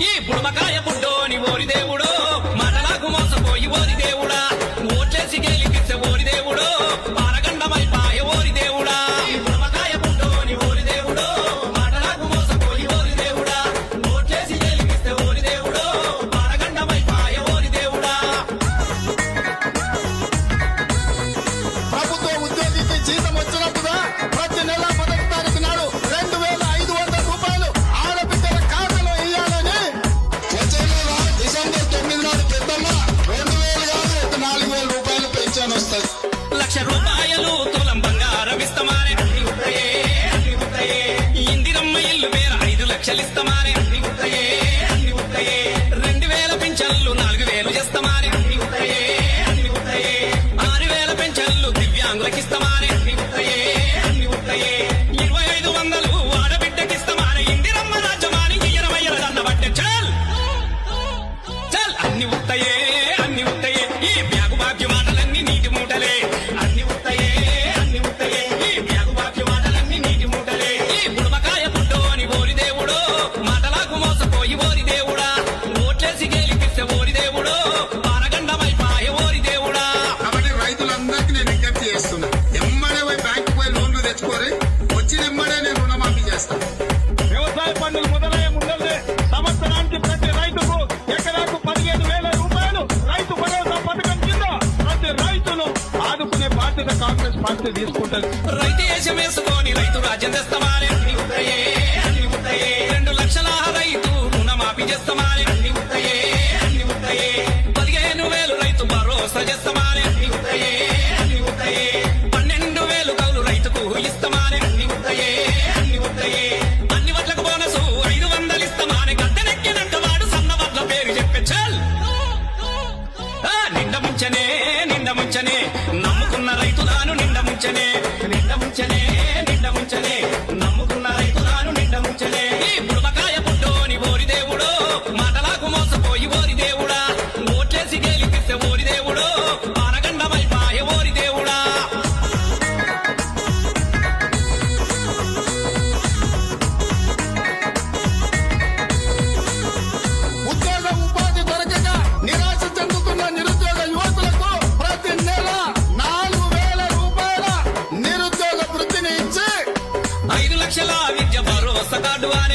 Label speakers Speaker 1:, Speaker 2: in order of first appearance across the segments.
Speaker 1: ఈ బుడమకాయ బుడ్డోని ఓరి దేవుడో మాటలకు మోసపోయి ఓరి దేవుడా ఓట్లేసి గేలిపిచ్చ ఓరి దేవుడో పారగండమై పాయ దేవుడా. ఈ బుడమకాయ బుడ్డోని ఓరి దేవుడో మాటలకు మోసపోయి ఓరి దేవుడా ఓట్లేసి గేలిపిచ్చ ఓరి దేవుడు పారగండమై పాయ దేవుడా. ప్రభుత్వ ఉద్యోగికి ఇందిరమ్మ ఇల్లు పేర ఐదు లక్షలిస్తమారే పార్టీ తీసుకుంటారు రైతు రాజ్యం వేసుకొని రైతు రాజ్యం తెస్తామాలే
Speaker 2: ముంచనే నిన్న ముంచనే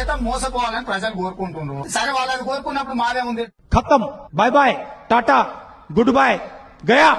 Speaker 2: చేత మోసపోవాలని ప్రజలు కోరుకుంటున్నారు. సరే వాళ్ళని కోరుకున్నప్పుడు మాదే ఉంది.
Speaker 3: ఖతం. Bye bye tata. Good bye Gaya.